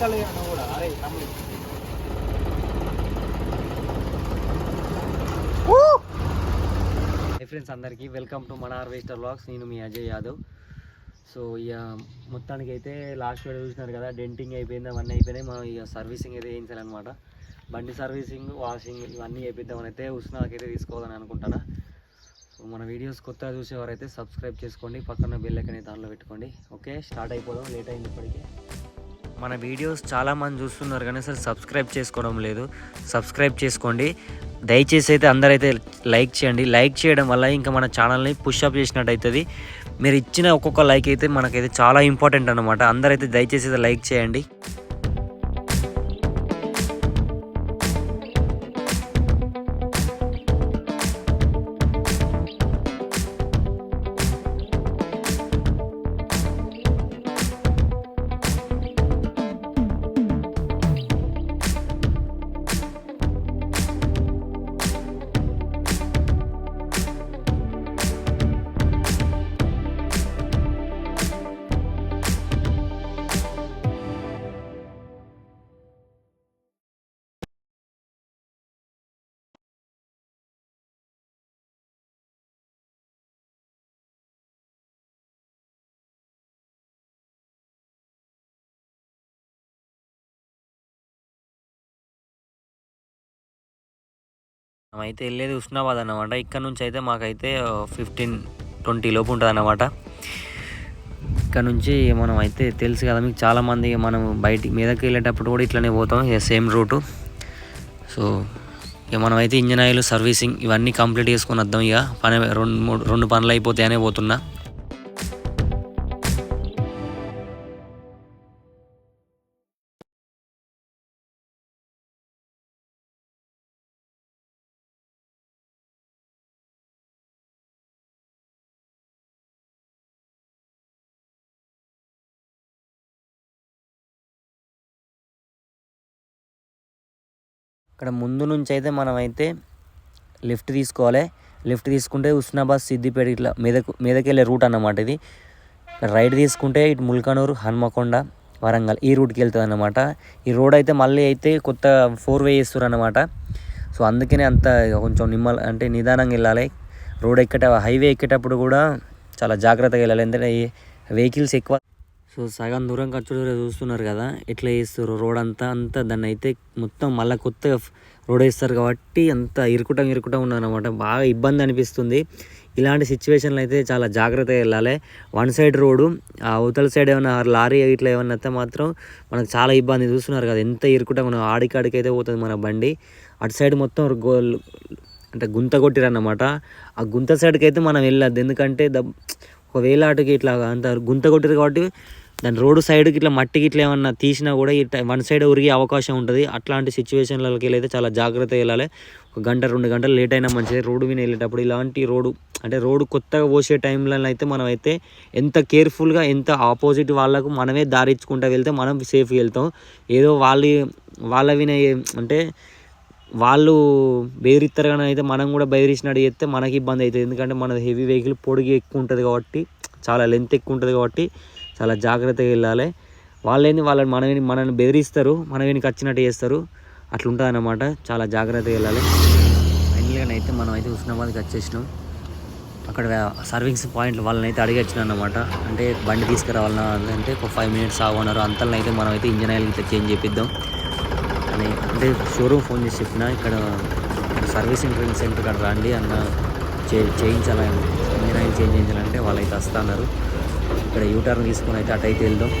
Hostel కూడా అరే తమ్ముడు. హై ఫ్రెండ్స్ అందరికీ వెల్కమ్ టు మన హార్వెస్టర్ వ్లాగ్స్ నేను మీ అజయ్ యాదవ్. సో ఇక మొత్తానికి అయితే లాస్ట్ వీడియో చూసినారు కదా డెంటింగ్ అయిపోయింది అవన్నీ అయిపోయినాయి. మనం ఇక సర్వీసింగ్ అయితే చేయించాలన్నమాట. బండి సర్వీసింగ్ వాషింగ్ ఇవన్నీ చేపిద్దామని అయితే ఉష్ణాకైతే తీసుకోవాలని అనుకుంటాను. సో మన వీడియోస్ కొత్తగా చూసేవారైతే సబ్స్క్రైబ్ చేసుకోండి పక్కన బెల్ ఐకన్ దానిలో పెట్టుకోండి. ఓకే స్టార్ట్ అయిపోదాం లేట్ అయింది ఇప్పటికే. మన వీడియోస్ చాలామంది చూస్తున్నారు కానీ అసలు సబ్స్క్రైబ్ చేసుకోవడం లేదు. సబ్స్క్రైబ్ చేసుకోండి. దయచేసి అయితే అందరైతే లైక్ చేయండి. లైక్ చేయడం వల్ల ఇంకా మన ఛానల్ని పుష్అప్ చేసినట్టు అవుతుంది మీరు ఇచ్చిన ఒక్కొక్క లైక్ అయితే మనకైతే చాలా ఇంపార్టెంట్ అనమాట అందరైతే దయచేసి అయితే లైక్ చేయండి. అయితే వెళ్ళేది ఉస్నాబాద్ అన్నమాట. ఇక్కడ నుంచి అయితే మాకైతే ఫిఫ్టీన్ ట్వంటీ లోపు ఉంటుంది అన్నమాట. ఇక్కడ నుంచి మనం అయితే తెలుసు కదా మీకు చాలామంది మనం బయటికి మీదకి వెళ్ళేటప్పుడు కూడా ఇట్లనే పోతాం ఇక సేమ్ రూటు సో ఇక మనం అయితే ఇంజన్ ఆయిల్ సర్వీసింగ్ ఇవన్నీ కంప్లీట్ చేసుకొని వద్దాం ఇక. పని రెండు మూడు రెండు పనులు అయిపోతాయనే పోతున్నా. ఇక్కడ ముందు నుంచి అయితే మనమైతే లిఫ్ట్ తీసుకోవాలి. లిఫ్ట్ తీసుకుంటే ఉస్నాబాద్ సిద్దిపేట ఇట్లా మీదకు మీదకెళ్ళే రూట్ అన్నమాట ఇది. రైట్ తీసుకుంటే ఇటు ముల్కనూరు హన్మకొండ వరంగల్ ఈ రూట్కి వెళ్తుంది అనమాట ఈ రోడ్ అయితే మళ్ళీ అయితే కొత్త ఫోర్ వే చేస్తారు అనమాట సో అందుకనే అంత కొంచెం నిమ్మల అంటే నిదానంగా వెళ్ళాలి. రోడ్ ఎక్కేట హైవే ఎక్కేటప్పుడు కూడా చాలా జాగ్రత్తగా వెళ్ళాలి. ఎందుకంటే వెహికల్స్ ఎక్కువ సో సగం దూరం ఖర్చు చూస్తున్నారు కదా ఎట్లా చేస్తారు రోడ్ అంతా అంతా దాన్ని అయితే మొత్తం మళ్ళీ కొత్తగా రోడ్ వేస్తారు కాబట్టి అంత ఇరుకుటం ఇరుకుటం ఉన్నదన్నమాట బాగా ఇబ్బంది అనిపిస్తుంది. ఇలాంటి సిచ్యువేషన్లు అయితే చాలా జాగ్రత్తగా వెళ్ళాలి. వన్ సైడ్ రోడ్డు ఆ అవతల సైడ్ ఏమైనా లారీ ఇట్లా ఏమన్నా అయితే మాత్రం మనకు చాలా ఇబ్బంది. చూస్తున్నారు కదా ఎంత ఇరుకుటం మనం ఆడికాడికి అయితే పోతుంది మన బండి. అటు సైడ్ మొత్తం గోల్ అంటే గుంత కొట్టిరన్నమాట. ఆ గుంత సైడ్కి అయితే మనం వెళ్ళద్దు. ఎందుకంటే ద ఒకవేళ అటుకి ఇట్లా అంత గుంత కొట్టిరు కాబట్టి దాని రోడ్డు సైడ్కి ఇట్లా మట్టికి ఇట్లా ఏమన్నా తీసినా కూడా ఇట్లా వన్ సైడ్ ఉరిగే అవకాశం ఉంటుంది. అట్లాంటి సిచ్యువేషన్లకి వెళ్ళి అయితే చాలా జాగ్రత్తగా వెళ్ళాలి. ఒక గంట రెండు గంటలు లేట్ అయినా మంచిది. రోడ్డు మీద వెళ్ళేటప్పుడు ఇలాంటి రోడ్డు అంటే రోడ్డు కొత్తగా పోసే టైంలో అయితే మనం అయితే ఎంత కేర్ఫుల్గా ఎంత ఆపోజిట్ వాళ్ళకు మనమే దారిచ్చుకుంటూ వెళ్తే మనం సేఫ్గా వెళ్తాం. ఏదో వాళ్ళు వాళ్ళ విన అంటే వాళ్ళు బెదిరిస్తారు కానీ అయితే మనం కూడా బెదిరించినట్టు చేస్తే మనకి ఇబ్బంది అవుతుంది. ఎందుకంటే మన హెవీ వెహికల్ పొడిగి ఎక్కువ ఉంటుంది కాబట్టి చాలా లెంత్ ఎక్కువ ఉంటుంది కాబట్టి చాలా జాగ్రత్తగా వెళ్ళాలి. వాళ్ళేంది వాళ్ళని మన మనల్ని బెదిరిస్తారు మన వచ్చినట్టు చేస్తారు. అట్లుంటుంది అన్నమాట చాలా జాగ్రత్తగా వెళ్ళాలి. ఫైనల్గా అయితే మనం అయితే హుస్నాబాద్కి వచ్చేసినాం. అక్కడ సర్వీస్ పాయింట్లు వాళ్ళని అయితే అడిగి వచ్చిన అన్నమాట అంటే బండి తీసుకురావాలన్నా అంటే ఒక ఫైవ్ మినిట్స్ ఆగున్నారు అంతలో అయితే మనం అయితే ఇంజన్ ఆయిల్ ఇట్లా చేంజ్ చేపిద్దాం అని. అంటే షోరూమ్ ఫోన్ చేసి చెప్పిన ఇక్కడ సర్వీసింగ్ ట్రైనింగ్ సెంటర్ ఇక్కడ రండి అన్న చే చేయించాలి ఇంజన్ ఆయిల్ చేంజ్ చేయించాలంటే వాళ్ళు అయితే వస్తున్నారు. ఇక్కడ యూటర్న్ తీసుకొని అయితే అటు అయితే వెళ్దాం.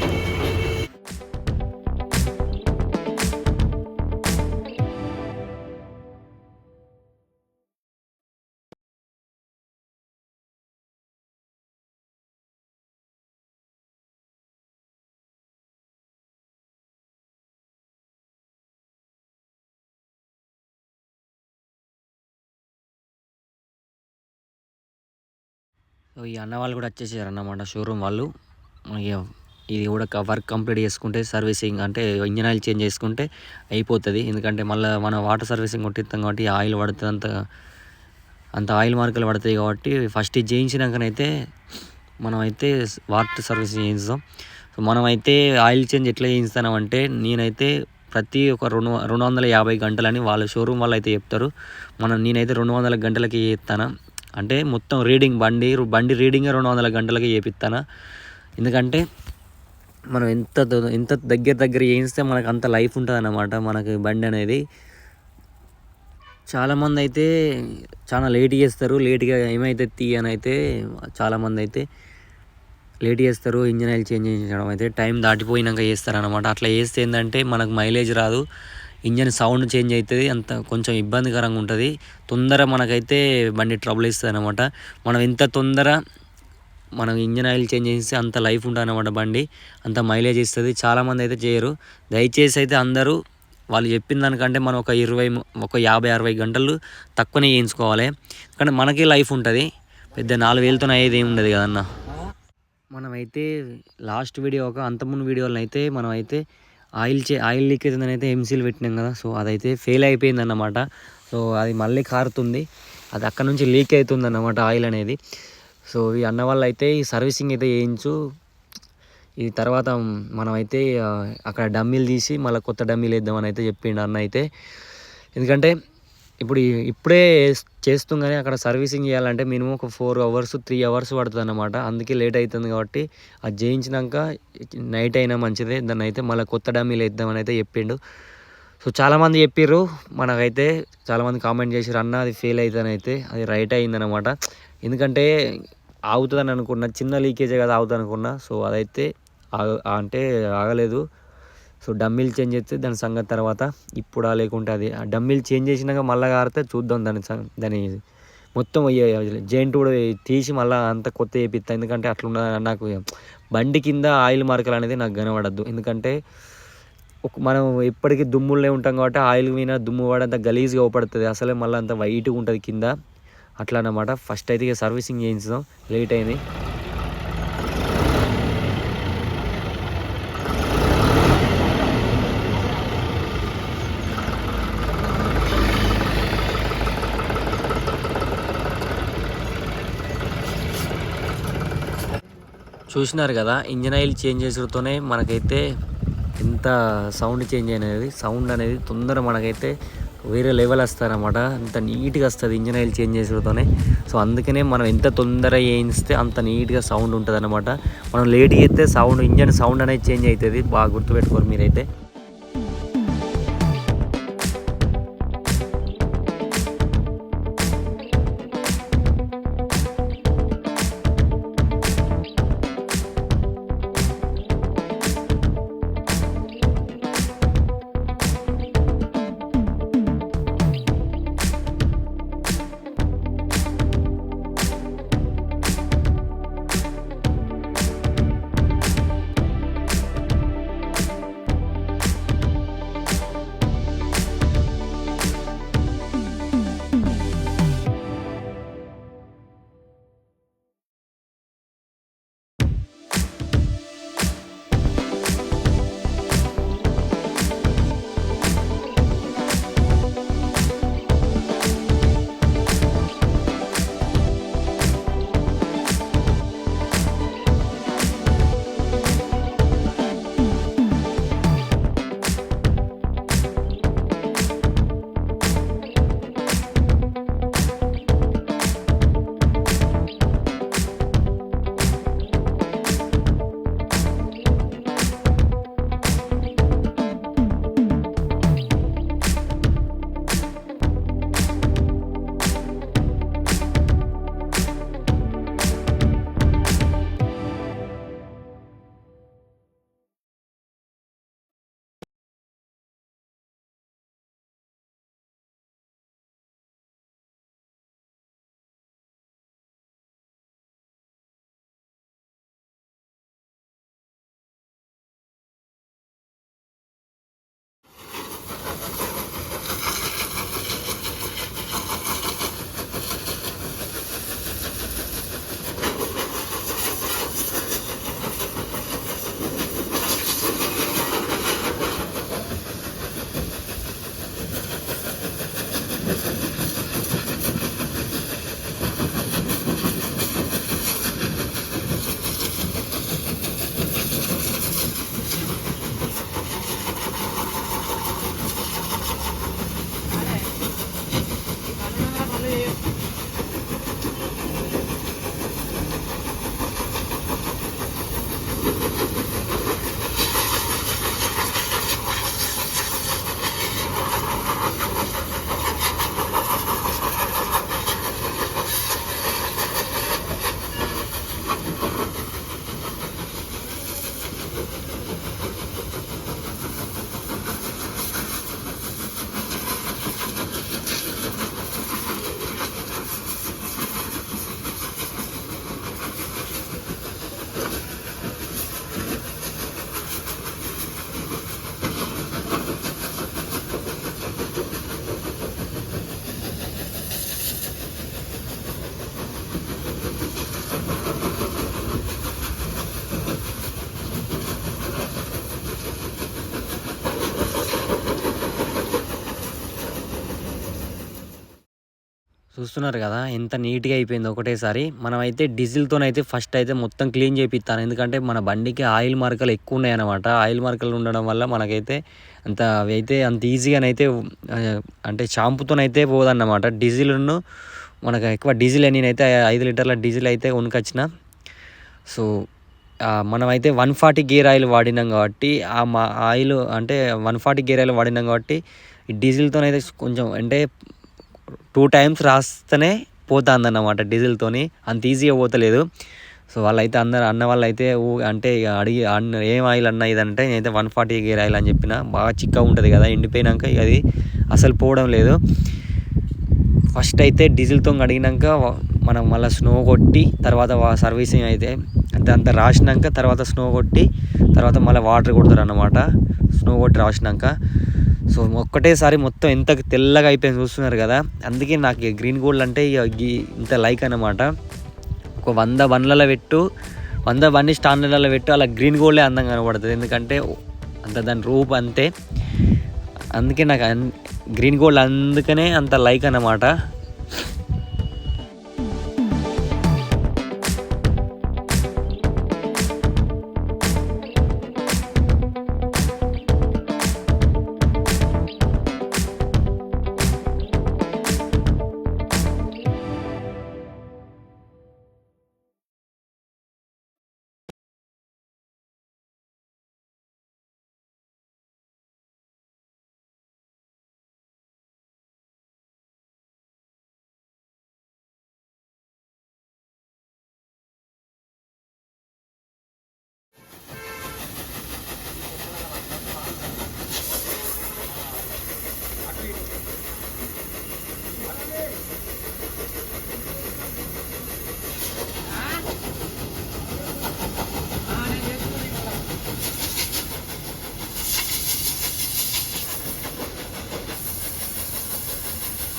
ఈ అన్న వాళ్ళు కూడా వచ్చేసారు అన్నమాట షోరూమ్ వాళ్ళు. ఇక ఇది కూడా వర్క్ కంప్లీట్ చేసుకుంటే సర్వీసింగ్ అంటే ఇంజన్ ఆయిల్ చేంజ్ చేసుకుంటే అయిపోతుంది. ఎందుకంటే మళ్ళీ మన వాటర్ సర్వీసింగ్ కొట్టిస్తాం కాబట్టి ఆయిల్ పడుతుంది అంత అంత ఆయిల్ మార్కులు పడతాయి కాబట్టి ఫస్ట్ చేయించినాకనైతే మనమైతే వాటర్ సర్వీసింగ్ చేయిస్తాం. సో మనమైతే ఆయిల్ చేంజ్ ఎట్లా చేయిస్తామంటే నేనైతే ప్రతి ఒక రెండు రెండు వందల యాభై గంటలని వాళ్ళ షోరూమ్ వాళ్ళు అయితే చెప్తారు. మనం నేనైతే రెండు వందల గంటలకి చేస్తాను? అంటే మొత్తం రీడింగ్ బండి బండి రీడింగ్ రెండు వందల గంటలకి చేపిస్తాను? ఎందుకంటే మనం ఎంత ద- ఎంత దగ్గర దగ్గర చేయిస్తే మనకు అంత లైఫ్ ఉంటుంది అన్నమాట మనకి బండి అనేది. చాలామంది అయితే చాలా లేట్ చేస్తారు లేట్గా ఏమైతే తీ అని అయితే చాలామంది అయితే లేట్ చేస్తారు ఇంజన్ ఆయిల్ చేంజ్ చేయించడం అయితే. టైం దాటిపోయినాక చేస్తారు అనమాట అట్లా చేస్తే ఏంటంటే మనకు మైలేజ్ రాదు. ఇంజన్ సౌండ్ చేంజ్ అవుతుంది అంత కొంచెం ఇబ్బందికరంగా ఉంటుంది. తొందర మనకైతే బండి ట్రబుల్ ఇస్తుంది అనమాట మనం ఎంత తొందర మనం ఇంజన్ ఆయిల్ చేంజ్ చేస్తే అంత లైఫ్ ఉంటుంది అనమాట బండి. అంత మైలేజ్ ఇస్తుంది. చాలామంది అయితే చేయరు. దయచేసి అయితే అందరూ వాళ్ళు చెప్పిన దానికంటే మనం ఒక ఇరవై ఒక యాభై అరవై గంటలు తక్కువనే చేయించుకోవాలి. ఎందుకంటే మనకే లైఫ్ ఉంటుంది. పెద్ద నాలుగు వేలతో అయ్యేది ఏమి ఉండదు కదన్న. మనమైతే లాస్ట్ వీడియో ఒక అంతకుముందు వీడియోలో అయితే మనమైతే ఆయిల్ చే ఆయిల్ లీక్ అవుతుందని అయితే ఎంసీలు పెట్టినాం కదా సో అదైతే ఫెయిల్ అయిపోయింది అన్నమాట సో అది మళ్ళీ కారుతుంది అది అక్కడ నుంచి లీక్ అవుతుంది అన్నమాట ఆయిల్ అనేది. సో ఈ అన్న వాళ్ళు అయితే ఈ సర్వీసింగ్ అయితే చేయించు ఈ తర్వాత మనమైతే అక్కడ డమ్మీలు తీసి మళ్ళీ కొత్త డమ్మీలు వేద్దామని అయితే చెప్పిండు అన్న అయితే. ఎందుకంటే ఇప్పుడు ఇప్పుడే చేస్తుంగానే అక్కడ సర్వీసింగ్ చేయాలంటే మినిమం ఒక ఫోర్ అవర్స్ త్రీ అవర్స్ పడుతుంది అన్నమాట అందుకే లేట్ అవుతుంది కాబట్టి అది చేయించినాక నైట్ అయినా మంచిదే. దాన్ని అయితే మళ్ళీ కొత్త డామీలు వేద్దామని అయితే చెప్పిండు. సో చాలామంది చెప్పిర్రు మనకైతే చాలామంది కామెంట్ చేశారు అన్న అది ఫెయిల్ అవుతుందని అయితే అది రైట్ అయిందనమాట ఎందుకంటే ఆగుతుందని అనుకున్నా చిన్న లీకేజే కదా ఆగుతుంది అనుకున్నా సో అదైతే అంటే ఆగలేదు. సో డమ్మిల్ చేంజ్ చేస్తే దాని సంగతి తర్వాత ఇప్పుడా లేకుంటే అది. ఆ డమ్మిల్ చేంజ్ చేసినాక మళ్ళీ కారితే చూద్దాం దాని సం- దాని మొత్తం జెయింట్ కూడా తీసి మళ్ళీ అంత కొత్త వేపిస్తా ఎందుకంటే అట్లున్న నాకు బండి కింద ఆయిల్ మార్కలు అనేది నాకు కనబడద్దు. ఎందుకంటే ఒక మనం ఎప్పటికీ దుమ్ములనే ఉంటాం కాబట్టి ఆయిల్ మీద దుమ్ము పడంత గలీజ్గా అవపడుతుంది అసలే మళ్ళీ అంత వైట్గా ఉంటుంది కింద. అట్లా అన్నమాట ఫస్ట్ అయితే ఇక సర్వీసింగ్ చేయించుదాం. లేట్ అయింది. చూసినారు కదా ఇంజన్ ఆయిల్ చేంజ్ చేసుడుతోనే మనకైతే ఎంత సౌండ్ చేంజ్ అనేది సౌండ్ అనేది తొందర మనకైతే వేరే లెవెల్ వస్తారనమాట అంత నీట్గా వస్తుంది ఇంజన్ ఆయిల్ చేంజ్ చేసినతోనే. సో అందుకనే మనం ఎంత తొందర వేయిస్తే అంత నీట్గా సౌండ్ ఉంటుంది అనమాట మనం లేట్ చేస్తే సౌండ్ ఇంజన్ సౌండ్ అనేది చేంజ్ అవుతుంది. బాగా గుర్తుపెట్టుకోరు మీరైతే. చూస్తున్నారు కదా ఎంత నీట్గా అయిపోయింది ఒకటేసారి. మనమైతే డీజిల్తోనైతే ఫస్ట్ అయితే మొత్తం క్లీన్ చేపిస్తాను ఎందుకంటే మన బండికి ఆయిల్ మార్కలు ఎక్కువ ఉన్నాయన్నమాట ఆయిల్ మార్కలు ఉండడం వల్ల మనకైతే అంత అవి అయితే అంత ఈజీగానైతే అంటే షాంపుతోనైతే పోదన్నమాట. డీజిల్ను మనకు ఎక్కువ డీజిల్ నేనైతే ఐదు లీటర్ల డీజిల్ అయితే ఉనికొచ్చిన సో మనమైతే వన్ ఫార్టీ గేర్ ఆయిల్ వాడినాం కాబట్టి ఆ మా ఆయిల్ అంటే వన్ ఫార్టీ గేర్ ఆయిల్ వాడినాం కాబట్టి ఈ డీజిల్తోనైతే కొంచెం అంటే టూ టైమ్స్ రాస్తేనే పోతుంది అన్నమాట డీజిల్తోని. అంత ఈజీగా పోతలేదు. సో వాళ్ళైతే అందరు అన్న వాళ్ళు అయితే ఊ- అంటే ఇక అడిగి అన్న ఏం ఆయిల్ అన్న ఇదంటే నేనైతే వన్ ఫార్టీ గేర్ ఆయిల్ అని చెప్పిన. బాగా చిక్కగా ఉంటుంది కదా ఎండిపోయినాక ఇక అది అసలు పోవడం లేదు. ఫస్ట్ అయితే డీజిల్తో కడిగినాక మనం మళ్ళీ స్నో కొట్టి తర్వాత సర్వీసింగ్ అయితే అంతే అంత రాసినాక తర్వాత స్నో కొట్టి తర్వాత మళ్ళీ వాటర్ కొడతారు అన్నమాట స్నో కొట్టి రాసినాక సో ఒక్కటేసారి మొత్తం ఎంత తెల్లగా అయిపోయింది చూస్తున్నారు కదా. అందుకే నాకు గ్రీన్ గోల్డ్ అంటే ఇక గీ- ఇంత లైక్ అన్నమాట. ఒక వంద బండ్లలో పెట్టు వంద బండి స్టాండ్లలో పెట్టు అలా గ్రీన్ గోల్డే అందంగా కనబడుతుంది. ఎందుకంటే అంత దాని రూప్ అంతే. అందుకే నాకు అన్- గ్రీన్ గోల్డ్ అందుకనే అంత లైక్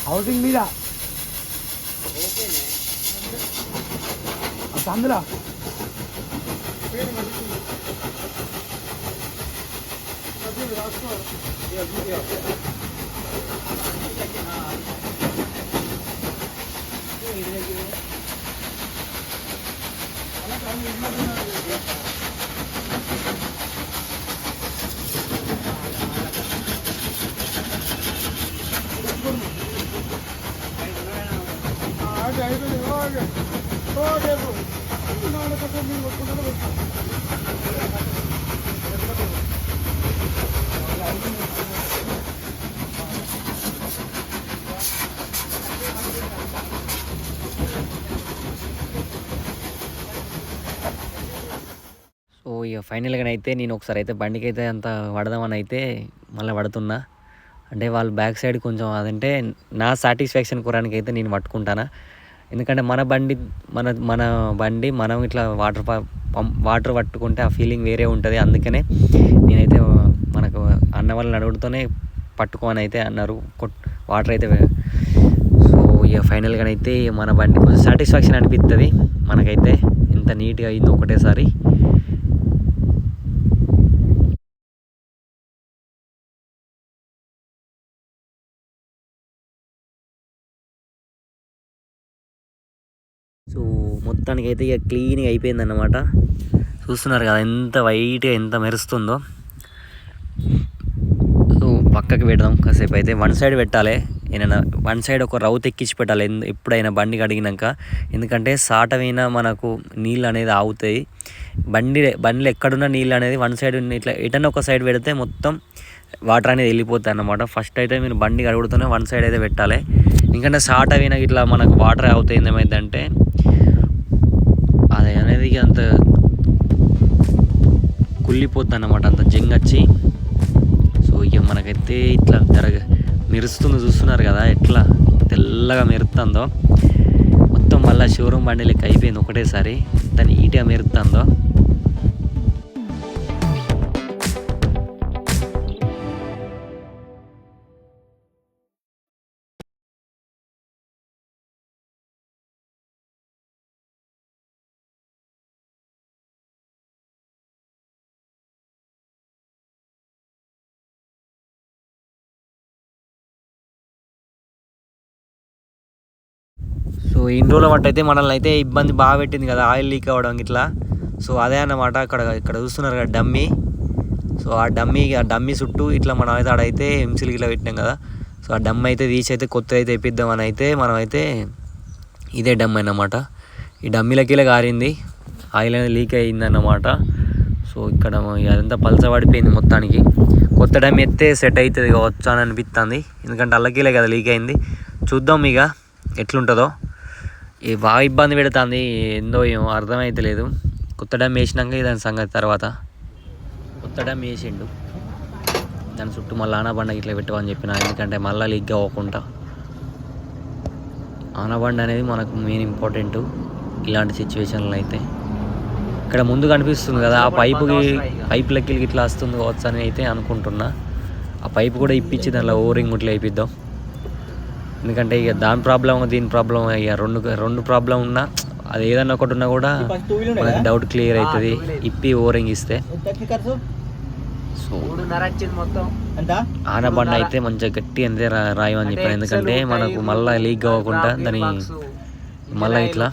하우징입니다. 아, 싸늘아. 하나 సో ఇక ఫైనల్గా అయితే నేను ఒకసారి అయితే బండికి అయితే అంత పడదామని అయితే మళ్ళీ పడుతున్నా. అంటే వాళ్ళ బ్యాక్ సైడ్ కొంచెం అదంటే నా సాటిస్ఫాక్షన్ కొరానికి అయితే నేను పట్టుకుంటానా. ఎందుకంటే మన బండి మన మన బండి మనం ఇట్లా వాటర్ వాటర్ పట్టుకుంటే ఆ ఫీలింగ్ వేరే ఉంటుంది. అందుకనే నేనైతే మనకు అన్న వాళ్ళని అడుగుతూనే పట్టుకోని అయితే అన్నారు. కొట్ వాటర్ అయితే సో ఇక ఫైనల్గా అయితే మన బండి కొంచెం సాటిస్ఫాక్షన్ అనిపిస్తుంది మనకైతే ఎంత నీట్గా అయింది ఒకటేసారి. సో మొత్తానికి అయితే ఇక క్లీన్గా అయిపోయింది అన్నమాట చూస్తున్నారు కదా ఎంత వైట్గా ఎంత మెరుస్తుందో. సో పక్కకి పెడదాం. కాసేపు అయితే వన్ సైడ్ పెట్టాలి. ఏమైనా వన్ సైడ్ ఒక రౌత్ ఎక్కించి పెట్టాలి. ఎందు- ఎప్పుడైనా బండి కడిగినాక. ఎందుకంటే సాటమైన మనకు నీళ్ళు అనేది ఆగుతాయి. బండి బండిలో ఎక్కడున్న నీళ్ళు అనేది వన్ సైడ్ ఇట్లా ఎటన్నా ఒక సైడ్ పెడితే మొత్తం వాటర్ అనేది వెళ్ళిపోతాయి అన్నమాట. ఫస్ట్ అయితే మీరు బండి కడుగుతూనే వన్ సైడ్ అయితే పెట్టాలి. ఎందుకంటే సాట అయినా ఇట్లా మనకు వాటర్ అవుతాయి ఏమైందంటే అది అనేది అంత కుళ్ళిపోతుంది అన్నమాట. అంత జంగ్ వచ్చి సో ఇక మనకైతే ఇట్లా జరగ మెరుస్తుంది చూస్తున్నారు కదా ఎట్లా? తెల్లగా మెరుతుందో మొత్తం మళ్ళీ షోరూమ్ బండి లెక్క అయిపోయింది ఒకటేసారి. దాన్ని ఈటీగా మెరుతుందో సో ఇన్ని రోజుల మట్టు అయితే మనల్ని అయితే ఇబ్బంది బాగా పెట్టింది కదా ఆయిల్ లీక్ అవ్వడం ఇట్లా సో అదే అన్నమాట అక్కడ ఇక్కడ చూస్తున్నారు కదా డమ్మీ. సో ఆ డమ్మీ ఆ డమ్మీ చుట్టూ ఇట్లా మనం అయితే ఆడైతే ఎంసీలు ఇట్లా పెట్టినాం కదా. సో ఆ డమ్ అయితే తీసి అయితే కొత్త అయితే తెప్పిద్దామని అయితే మనం అయితే ఇదే డమ్ అన్నమాట. ఈ డమ్మీలకిలా కారింది ఆయిల్ అనేది లీక్ అయింది అన్నమాట. సో ఇక్కడ అదంతా పలస పడిపోయింది మొత్తానికి. కొత్త డమ్ ఎత్తే సెట్ అవుతుంది కావచ్చు అని అనిపిస్తుంది ఎందుకంటే అల్లకీలే కదా లీక్ అయింది. చూద్దాం ఇక ఎట్లుంటుందో. ఇది బాగా ఇబ్బంది పెడుతుంది ఏందో ఏమో అర్థమైతలేదు. కొత్త డమ్ వేసినాక దాని సంగతి తర్వాత. కొత్త డమ్ వేసిండు. దాని చుట్టూ మళ్ళీ ఆనబండ ఇట్లా పెట్టమని చెప్పిన ఎందుకంటే మళ్ళీ లీక్ అవ్వకుండా ఆనబండ అనేది మనకు మెయిన్ ఇంపార్టెంట్ ఇలాంటి సిచ్యువేషన్లో అయితే ఇక్కడ ముందు కనిపిస్తుంది కదా ఆ పైపుకి పైప్ లెక్కలకి ఇట్లా వస్తుంది కావచ్చు అని అయితే అనుకుంటున్నా. ఆ పైపు కూడా ఇప్పించి దానిలో ఓరింగ్ ఇట్లా వేయిద్దాం ఎందుకంటే ఇక దాని ప్రాబ్లం దీని ప్రాబ్లం ఇక రెండు రెండు ప్రాబ్లం ఉన్నా అది ఏదన్నా ఒకటి ఉన్నా కూడా మనకి డౌట్ క్లియర్ అవుతుంది ఇప్పి ఓరింగ్ ఇస్తే. సో ఆనబండ అయితే మంచిగా గట్టి అంతే రా- రాయమని చెప్పాను ఎందుకంటే మనకు మళ్ళీ లీక్ అవ్వకుండా దాని మళ్ళీ ఇట్లా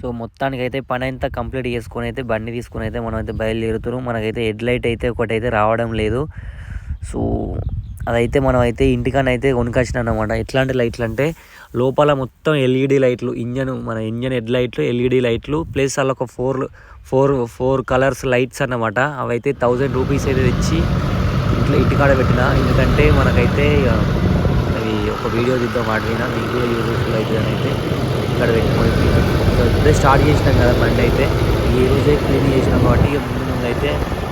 సో మొత్తానికి అయితే పని అంతా కంప్లీట్ చేసుకొని అయితే బండి తీసుకొని అయితే మనం అయితే బయలుదేరుతున్నాం. మనకైతే హెడ్ లైట్ అయితే ఒకటి అయితే రావడం లేదు. సో అదైతే మనం అయితే ఇంటికనైతే కొనుకొచ్చిన అనమాట ఎట్లాంటి లైట్లు అంటే లోపల మొత్తం ఎల్ఈడి లైట్లు ఇంజన్ మన ఇంజన్ హెడ్ లైట్లు ఎల్ఈడి లైట్లు ప్లస్ అలా ఒక four four four colours lights అన్నమాట. అవైతే థౌజండ్ రూపీస్ అయితే తెచ్చి ఇంట్లో ఇంటికాడ పెట్టిన. ఎందుకంటే మనకైతే అవి ఒక వీడియో చూద్దాం వాటి మీకు కూడా యూజ్ఫుల్ అవుతుంది అని అయితే ఇక్కడ పెట్టుకొని స్టార్ట్ చేసినాం కదా బండి అయితే ఈ రోజే క్లీన్ చేసినాం కాబట్టి ముందు ముందు అయితే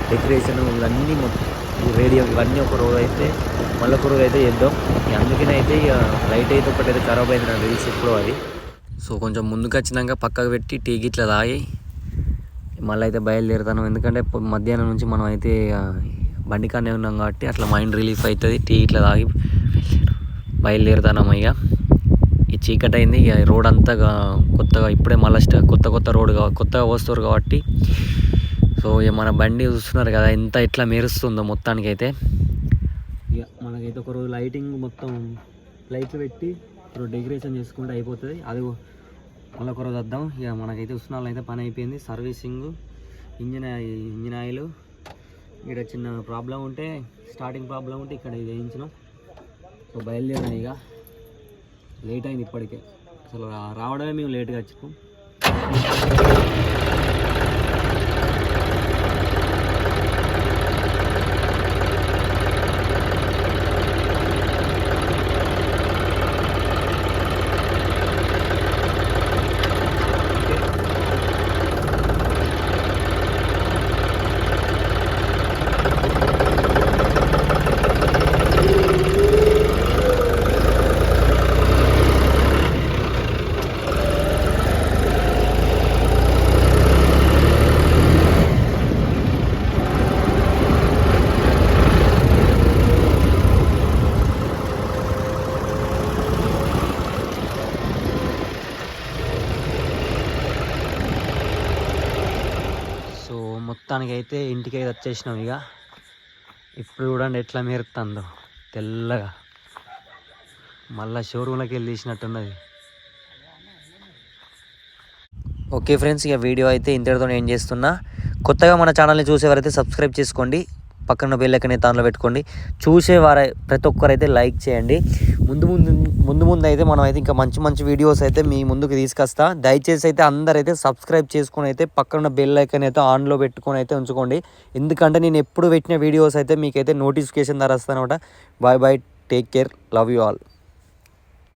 డెకరేషన్ ఈ రేడియో ఇవన్నీ ఒక రోజు అయితే మళ్ళీ ఒక రోజు అయితే చేద్దాం. అందుకనే అయితే ఇక లైట్ అయితే ఒకటి అయితే ఖరాబ్ అయింది నాకు తెలిసి ఇప్పుడు అది. సో కొంచెం ముందుకు వచ్చినాక పక్కకు పెట్టి టీ గిట్లా తాగి మళ్ళీ అయితే బయలుదేరుతాను. ఎందుకంటే మధ్యాహ్నం నుంచి మనం అయితే బండికానే బండి ఉన్నాం కాబట్టి అట్లా మైండ్ రిలీఫ్ అవుతుంది. టీ ఇట్లా తాగి బయలుదేరుతాను ఇక. ఈ చీకటి అయింది. ఇక రోడ్ అంతా కొత్తగా ఇప్పుడే మళ్ళీ కొత్త కొత్త రోడ్ కొత్తగా వస్తారు కాబట్టి సో ఇక మన బండి చూస్తున్నారు కదా ఎంత ఇట్లా మెరుస్తుందో మొత్తానికి అయితే ఇక మనకైతే ఒక రోజు లైటింగ్ మొత్తం లైట్లు పెట్టి ఇప్పుడు డెకరేషన్ చేసుకుంటే అయిపోతుంది. అది మళ్ళీ ఒక రోజు వద్దాం. ఇక మనకైతే ఉష్ణాలు అయితే పని అయిపోయింది. Servicing engine engine oil. ఇక్కడ చిన్న ప్రాబ్లం ఉంటే స్టార్టింగ్ ప్రాబ్లం ఉంటే ఇక్కడ ఇది వేయించినాం. సో బయలుదేరాం ఇక. లేట్ అయింది ఇప్పటికే. అసలు రావడమే మేము లేట్గా వచ్చినాం సో మొత్తానికి అయితే ఇంటికి అయితే వచ్చేసినాం ఇక. ఇప్పుడు చూడండి ఎట్లా మెరుతుందో తెల్లగా. మళ్ళా షోరూమ్లోకి వెళ్ళి తీసినట్టున్నది. ఓకే ఫ్రెండ్స్ ఇక వీడియో అయితే ఇంతటితో ఏం చేస్తున్నా. కొత్తగా మన ఛానల్ని చూసేవారైతే సబ్స్క్రైబ్ చేసుకోండి. పక్కన బెల్లకనే దానిలో పెట్టుకోండి. చూసేవారు ప్రతి ఒక్కరైతే లైక్ చేయండి. ముందు ముందు ముందు ముందు అయితే మనం అయితే ఇంకా మంచి మంచి వీడియోస్ అయితే మీ ముందుకు తీసుకొస్తా. దయచేసి అయితే అందరైతే సబ్స్క్రైబ్ చేసుకొని అయితే పక్కన బెల్ అయితే ఆన్లో పెట్టుకొని అయితే ఉంచుకోండి. ఎందుకంటే నేను ఎప్పుడు పెట్టిన వీడియోస్ అయితే మీకైతే నోటిఫికేషన్ ధర వస్తానమాట bye bye take care love you all